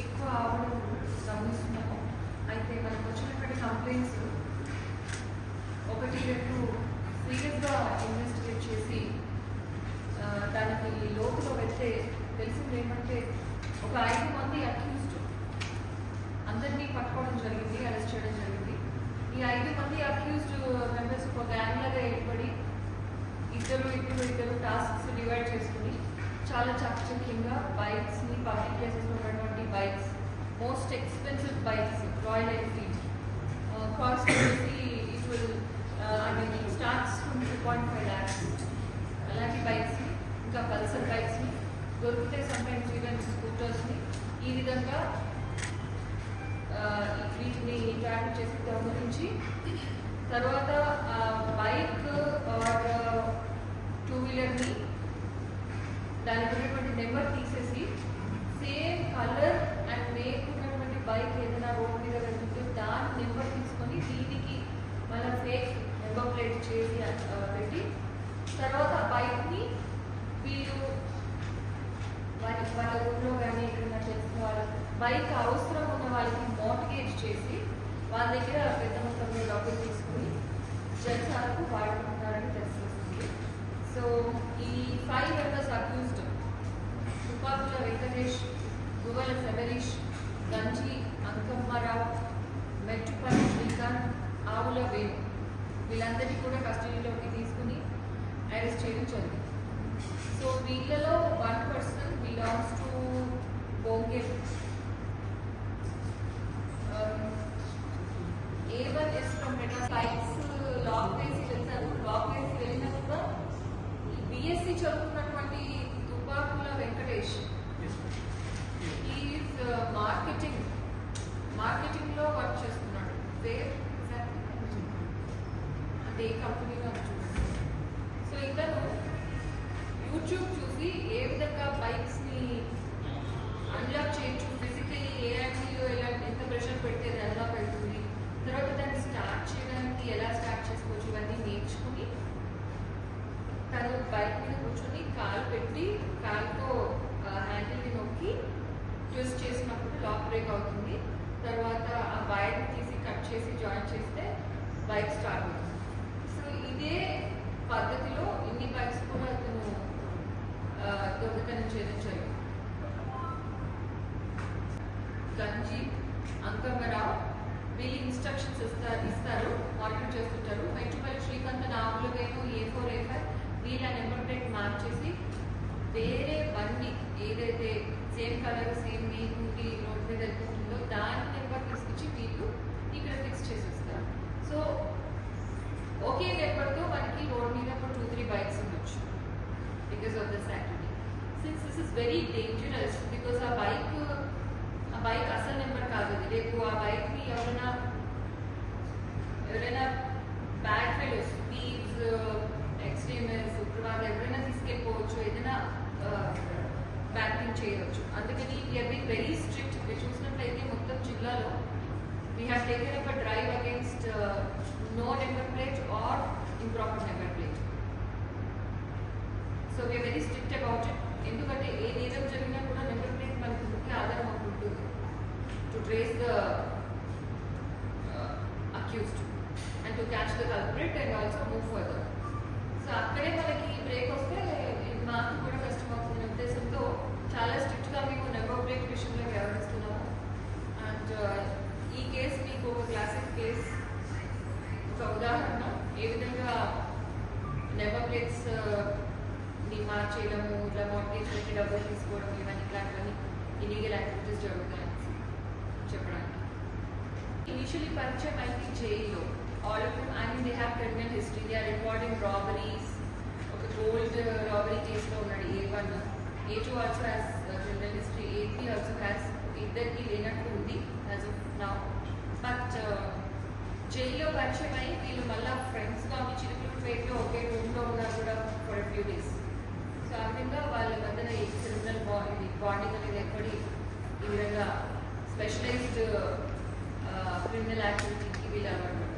ఎక్కువ ఆవడం గమనిస్తున్నాము అయితే మనకు వచ్చినటువంటి కంప్లైంట్స్ ఒకటి రెండు సీరియస్గా ఇన్వెస్టిగేట్ చేసి ఆ, దానికి లోతులో వెళ్తే తెలిసింది ఏమంటే ఒక ఐదు మంది అక్యూజ్డ్ అందరినీ పట్టుకోవడం జరిగింది అరెస్ట్ చేయడం జరిగింది ఈ ఐదు మంది అక్యూజ్డ్ మెంబర్స్ ఒక గ్యాంగ్ లాగా ఏర్పడి ఇద్దరు ఇద్దరు ఇద్దరు టాస్క్స్ డివైడ్ చేసుకుని చాలా చాకచక్యంగా బైక్స్ని పబ్లిక్ ప్లేసెస్లో ఉన్నటువంటి bikes most expensive bikes Royal Enfield cost వచ్చేసి it will I mean starts from two point five lakhs అలాంటి బైక్స్ని ఇంకా పల్సర్ బైక్స్ని దొరికితే సమ్టైమ్స్ ఈవెన్ స్కూటర్స్ని ఈ విధంగా uh, వీటిని ట్రాక్ చేసి గురించి తర్వాత బైక్ ఆర్ టూ వీలర్ని దానికి ఉన్నటువంటి నెంబర్ తీసేసి సేమ్ కలర్ అండ్ మేక్ ఉన్నటువంటి బైక్ ఏదైనా రోడ్ మీద వెళ్తుంటే దాని నెంబర్ తీసుకొని దీనికి మన ఫేక్ నెంబర్ ప్లేట్ చేసి పెట్టి తర్వాత ఆ బైక్ని వీళ్ళు వారి వాళ్ళ ఊళ్ళో కానీ ఎక్కడైనా తెలిసిన వాళ్ళ బైక్ అవసరం ఉన్న వాళ్ళకి మోటిగేట్ చేసి వాళ్ళ దగ్గర పెద్ద మొత్తంలో డబ్బులు తీసుకుని జల్సాలకు వాడుకుంటున్నారని తెలిసి సో ఈ five members accused Tupakula Venkatesh Guvvala Sabarish Ganji Ankammarao Mettupalli Srikanth ఆవుల వేణు వీళ్ళందరినీ కూడా కస్టడీలోకి తీసుకుని అరెస్ట్ చేయించండి సో వీళ్ళలో one person belongs to బోంగే A one is from sites lock వేసి వెళ్తారు లాక్ వేసి వెళ్ళినా కూడా బిఎస్సి చదువుకున్నటువంటి తుపాకుల వెంకటేష్. ఈజ్ మార్కెటింగ్ మార్కెటింగ్లో వర్క్ చేస్తున్నాడు. వేర్ అంటే ఏ కంపెనీలో చూడండి. సో ఇతను యూట్యూబ్ చూసి ఏ విధంగా బైక్స్ బైక్ మీద కూర్చొని కాలు పెట్టి కాలుతో హ్యాండిల్ని నొక్కి ట్విస్ట్ చేసినప్పుడు లాక్ బ్రేక్ అవుతుంది. తర్వాత ఆ వైర్ని తీసి కట్ చేసి జాయిన్ చేస్తే బైక్ స్టార్ట్ అవుతుంది. సో ఇదే పద్ధతిలో ఇన్ని బైక్స్ కూడా అతను దొంగతనం చేయించారు జరిగింది. గంజి అంకమ్మరావు వీళ్ళు ఇన్స్ట్రక్షన్స్ ఇస్తారు ఇస్తారు మానిటర్ చేస్తుంటారు. Mettupalli Srikanth Nagulu Venu A four A five వీళ్ళ నెంబర్ ప్లేట్ మార్చేసి వేరే బండి ఏదైతే సేమ్ కలర్ సేమ్ నేమ్ ఉండి రోడ్ మీద వెళ్తుందో దాని నెంబర్ తీసుకొచ్చి వీళ్ళు ఇక్కడ ఫిక్స్ చేసేస్తారు. సో ఒకే నెంబర్తో మనకి రోడ్ మీద ఒక టూ త్రీ బైక్స్ ఉండొచ్చు because of this activity since this is very dangerous because ఆ బైక్ ఆ బైక్ అసలు నెంబర్ కాదు. అది రేపు ఆ బైక్ని ఎవరైనా ఎవరైనా తీసుకెళ్ళిపోవచ్చు ఏదైనా బ్యాడ్ థింగ్ చేయవచ్చు అందుకని వీఆర్ బీన్ వెరీ స్ట్రిక్ట్ మీరు చూసినట్లయితే మొత్తం జిల్లాలో we have taken up a drive against no number plate or improper number plate so we're very strict about it ఎందుకంటే ఏ నేరం జరిగినా కూడా నెంబర్ ప్లేట్ మనకి ముఖ్య ఆధారం ఒకటి ఉంటుంది। To trace the accused and to catch the culprit and also move further so అక్కడే మనకి బ్రేక్ వస్తే ఇది మాకు కూడా కష్టం అవుతుంది ఉద్దేశంతో చాలా స్ట్రిక్ట్గా మేము నెంబర్ ప్లేట్ విషయంలో వ్యవహరిస్తున్నాము. అండ్ uh, ఈ కేసు మీకు ఒక క్లాసిక్ కేస్ ఒక ఉదాహరణ. ఏ విధంగా నెంబర్ ప్లేట్స్ uh, ని మార్చేయడము ఇట్లా మార్గేజ్ పెట్టి డబ్బులు తీసుకోవడం ఇవన్నీ ఇట్లాంటివన్నీ ఇలీగల్ యాక్టివిటీస్ జరుగుతాయని చెప్పడానికి. ఇనిషియలీ పరిచయం అయితే జైల్లో. All of them I mean they have criminal history they are recording robberies ఒక గోల్డ్ రాబరీ కేసులో ఉన్నాడు A one A two also has criminal history A three also has ఇద్దరికి లేనట్టు ఉంది యాజ్ ఆఫ్ నౌ బట్ జైల్లో పరిచయం అయ్యి వీళ్ళు మళ్ళీ ఫ్రెండ్స్గా చిరుకులు చిరుకులపేటలో ఒకే రూమ్లో ఉన్నారు కూడా ఫర్ ఫ్యూ డేస్ సో ఆ విధంగా వాళ్ళ మధ్యన ఈ క్రిమినల్ బాండ్ బాండింగ్ అనేది ఏర్పడి ఈ విధంగా స్పెషలైజ్డ్ క్రిమినల్ యాక్టివిటీకి వీళ్ళు అలవాటు